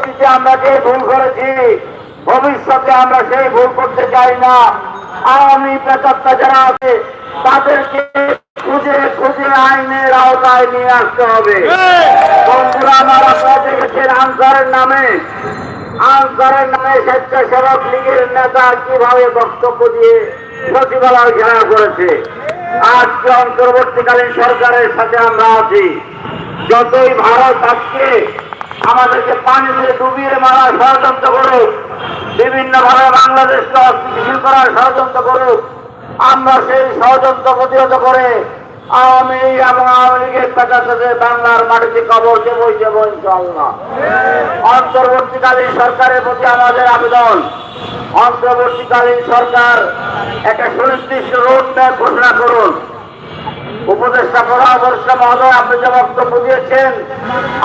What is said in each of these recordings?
অতীতে আমরা যে ভুল করেছি, ভবিষ্যতে আমরা সেই ভুল করতে চাই না। আওয়ামী পেতাত্তা যারা আছে, তাদেরকে খুঁজে খুঁজে আইনের আওতায় নিয়ে আসতে হবে। বন্ধুরা, আমার আপনারা দেখেছেন আনসারের নামে। আনসারের নামে স্বেচ্ছাসেবক লীগের নেতা কীভাবে বক্তব্য দিয়ে সচিবালয় ঘেরাও করেছে। আজকে অন্তর্বর্তীকালীন সরকারের সাথে আমরা আছি। যতই ভারত আজকে আমাদেরকে পানি দিয়ে ডুবিয়ে মারার ষড়যন্ত্র করুক। বিভিন্ন ভাবে বাংলাদেশকে অস্থিতিশীল করার ষড়যন্ত্র করুক। আমরা সেই ষড়যন্ত্র প্রতিহত করে আওয়ামী এবং আওয়ামী লীগের পেটাতে বাংলার মাটিতে কবর দেবো দেবো ইনশাল্লাহ অন্তর্বর্তীকালীন সরকারের প্রতি আমাদের আবেদন। অন্তর্বর্তীকালীন সরকার একটা সুনির্দিষ্ট রোড ম্যাপ ঘোষণা করুন। উপদেষ্টা পরামর্শ মহোদয়, আপনি যে বক্তব্য দিয়েছেন,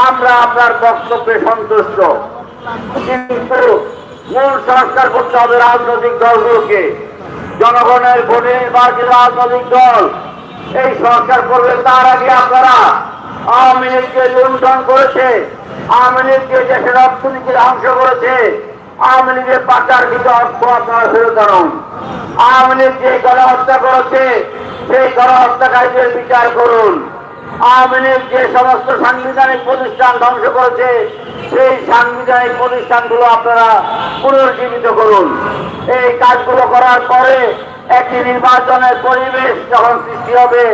আমরা আপনার বক্তব্যে সন্তুষ্ট। কিন্তু মূল সংস্কার করতে হবে রাজনৈতিক দলগুলোকে। জনগণের ভোটে নির্বাচিত রাজনৈতিক দল। এই সংস্কার করবে তার আগে আপনারা। আওয়ামী লীগকে লুণ্ঠন করেছে, আওয়ামী লীগকে দেশের অর্থনীতি ধ্বংস করেছে। পাচার করেছে, সেই বিচার করুন। যে সমস্ত সাংবিধানিক প্রতিষ্ঠান ধ্বংস করেছে, সেই সাংবিধানিক প্রতিষ্ঠানগুলো আপনারা পুনর্জীবিত করুন। এই কাজগুলো করার পরে একটি নির্বাচনের পরিবেশ যখন সৃষ্টি হবে,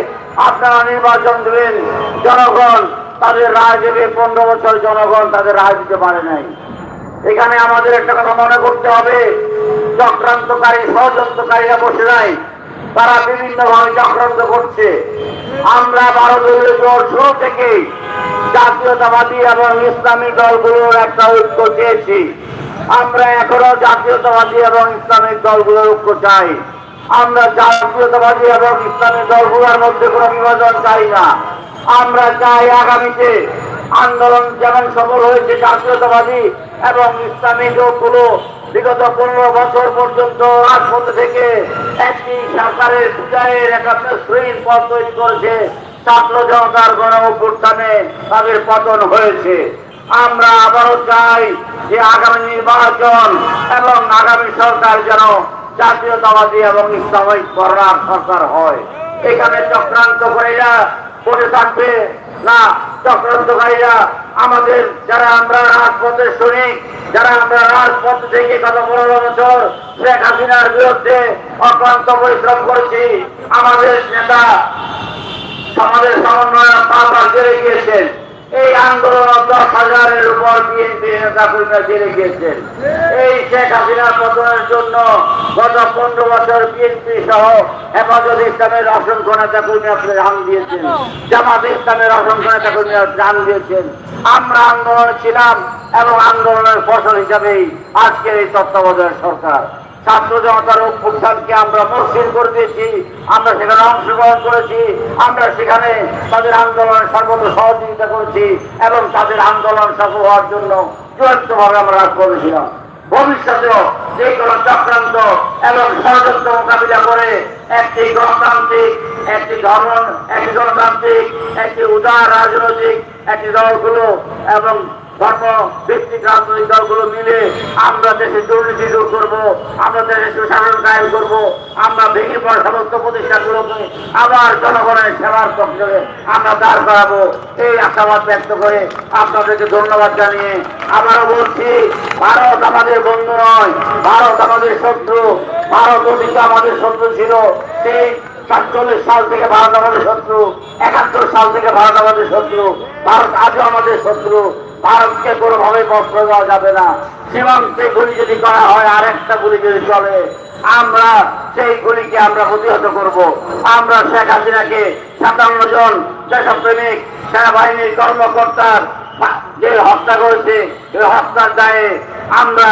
আপনারা নির্বাচন দেবেন। জনগণ, তাদের রায় দেবে পনেরো বছর জনগণ তাদের রায় দিতে পারে নাই। এখানে আমাদের একটা কথা মনে করতে হবে। চক্রান্তকারী, ষড়যন্ত্রকারীরা বসে নাই। তারা বিভিন্ন ভাবে চক্রান্ত করছে। আমরা বারো দলীয় জোট শুরু থেকেই জাতীয়তাবাদী এবং ইসলামী দলগুলোর একটা ঐক্য চেয়েছি। আমরা এখনও জাতীয়তাবাদী এবং ইসলামিক দলগুলোর ঐক্য চাই। আমরা জাতীয়তাবাদী এবং ইসলামিক দলগুলোর মধ্যে কোনো বিভাজন চাই না। আমরা চাই আগামীতে আন্দোলন যেমন সফল হয়েছে জাতীয়তাবাদী এবং ইসলামী লোকগুলো বিগত পনেরো বছর পর্যন্ত রাজপথ থেকে একটি সরকারের বিদায়ের একটা শ্রীর পথ তৈরি করেছে। ছাত্র জনতার গণ অভ্যুত্থানে তাদের পতন হয়েছে। আমরা আবারও চাই যে আগামী নির্বাচন এবং আগামী সরকার যেন জাতীয়তাবাদী এবং ইসলামিক করার সরকার হয়। এখানে চক্রান্ত করেরা বসে থাকবে না আমাদের যারা আমরা রাজপথে শুনি, যারা আমরা রাজপথ থেকে গত পনেরো বছর শেখ হাসিনার বিরুদ্ধে অক্লান্ত পরিশ্রম করেছি, আমাদের নেতা আমাদের সমন্বয় পা জেলে গিয়েছেন। এই আন্দোলন দশ হাজারের উপর বিএনপি নেতা কর্মীরা জেলে গিয়েছেন। এই শেখ হাসিনার পতনের জন্য গত পনেরো বছর বিএনপি সহ হেফাজত ইসলামের অসংখ্য নেতা কর্মী আপনি জান দিয়েছেন। জামাত ইসলামের অসংখ্য নেতা কর্মীরা জান দিয়েছেন। আমরা আন্দোলনে ছিলাম এবং আন্দোলনের ফসল হিসাবেই আজকের এই তত্ত্বাবধায়ক সরকার। ছাত্র জনতার অভ্যুত্থানকে আমরা মসৃণ করে দিয়েছি, আমরা সেখানে অংশগ্রহণ করেছি, আমরা সেখানে তাদের আন্দোলনে সর্বত সহযোগিতা করেছি এবং তাদের আন্দোলন সফল হওয়ার জন্য চূড়ান্তভাবে আমরা রাজ করেছিলাম ভবিষ্যতেও যে কোনো চক্রান্ত এবং ষড়যন্ত্র মোকাবিলা করে একটি গণতান্ত্রিক, একটি ধর্ম, একটি গণতান্ত্রিক, একটি উদার রাজনৈতিক, একটি দলগুলো এবং ধর্ম ভিত্তিক রাজনৈতিক দলগুলো মিলে আমরা দেশে দুর্নীতি দূর করব, আমরা দেশে সুশাসন কায়েম করব, আমরা ভেঙে পড়া সমস্ত প্রতিষ্ঠানগুলোকে আবার জনগণের সেবার পক্ষে আমরা দাঁড় করাবো। এই আশাবাদ ব্যক্ত করে আপনাদেরকে ধন্যবাদ জানিয়ে আবারও বলছি, ভারত আমাদের বন্ধু নয়, ভারত আমাদের শত্রু, ভারত অতীতে আমাদের শত্রু ছিল সেই সাতচল্লিশ সাল থেকে ভারত আমাদের শত্রু, একাত্তর সাল থেকে ভারত আমাদের শত্রু, ভারত আজও আমাদের শত্রু, ভারতকে কোনোভাবে বস্ত্র দেওয়া যাবে না। সীমান্তে গুলি যদি করা হয় আর একটা গুলি যদি চলে, আমরা সেই গুলিকে আমরা প্রতিহত করব। আমরা শেখ হাসিনাকে সাতান্ন জন দেশপ্রেমিক, সেনাবাহিনীর কর্মকর্তার যে হত্যা করেছে এই হত্যার দায়ে আমরা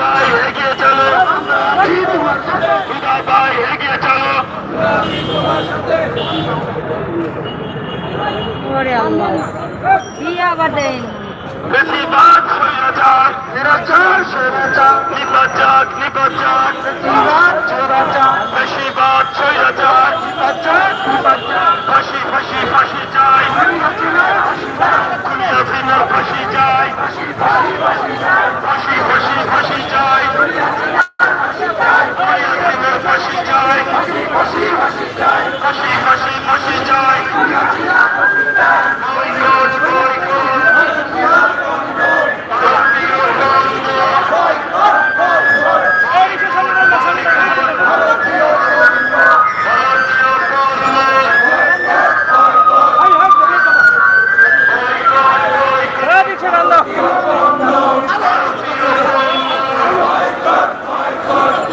ভাই এগিয়ে চলো ভাই এগিয়ে চলো বেশিরভাগ স্বৈরাচার নিরাচার স্বৈরাচার নিপাচার নিপাচার বেশিরভাগ স্বৈরাচার বেশিরভাগ স্বৈরাচার নিপাচার নিপাচার ফাঁসি ফাঁসি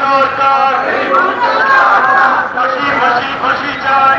সরকার খুশি খুশি খুশি চাই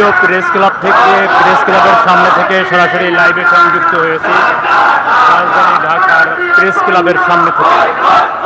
কেন্দ্রীয় প্রেস ক্লাব থেকে, প্রেস ক্লাবের সামনে থেকে সরাসরি লাইভে সংযুক্ত হয়েছি। রাজধানী ঢাকার প্রেস ক্লাবের সামনে থেকে।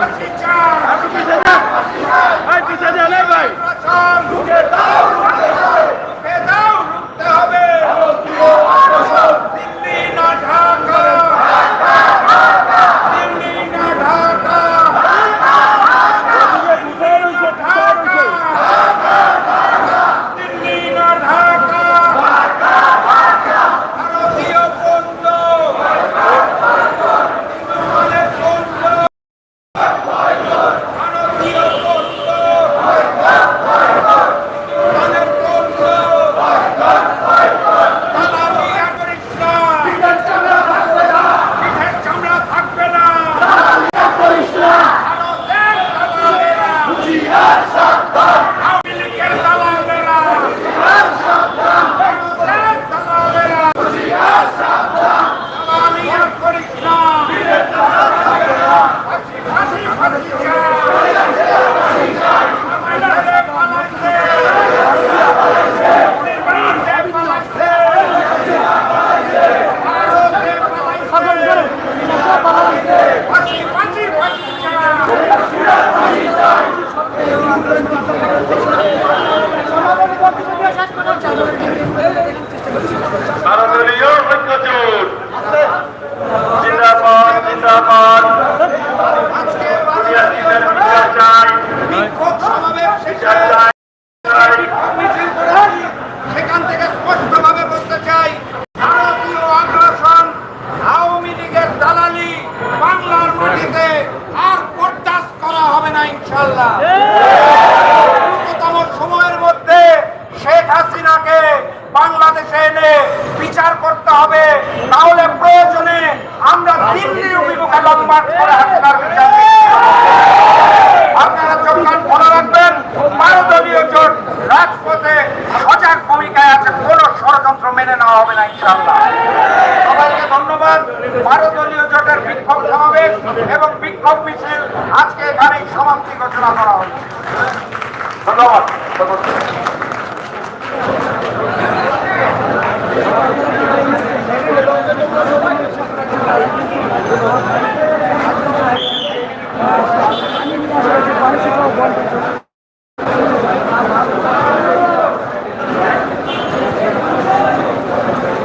Argentina. ইতিহাস সত্য হবে না ইনশাল্লাহ সবাইকে ধন্যবাদ। ভারতীয় জোটের বিক্ষোভ সমাবেশ এবং বিক্ষোভ মিছিল আজকে এখানেই সমাপ্তি ঘোষণা করা হবে ধন্যবাদ।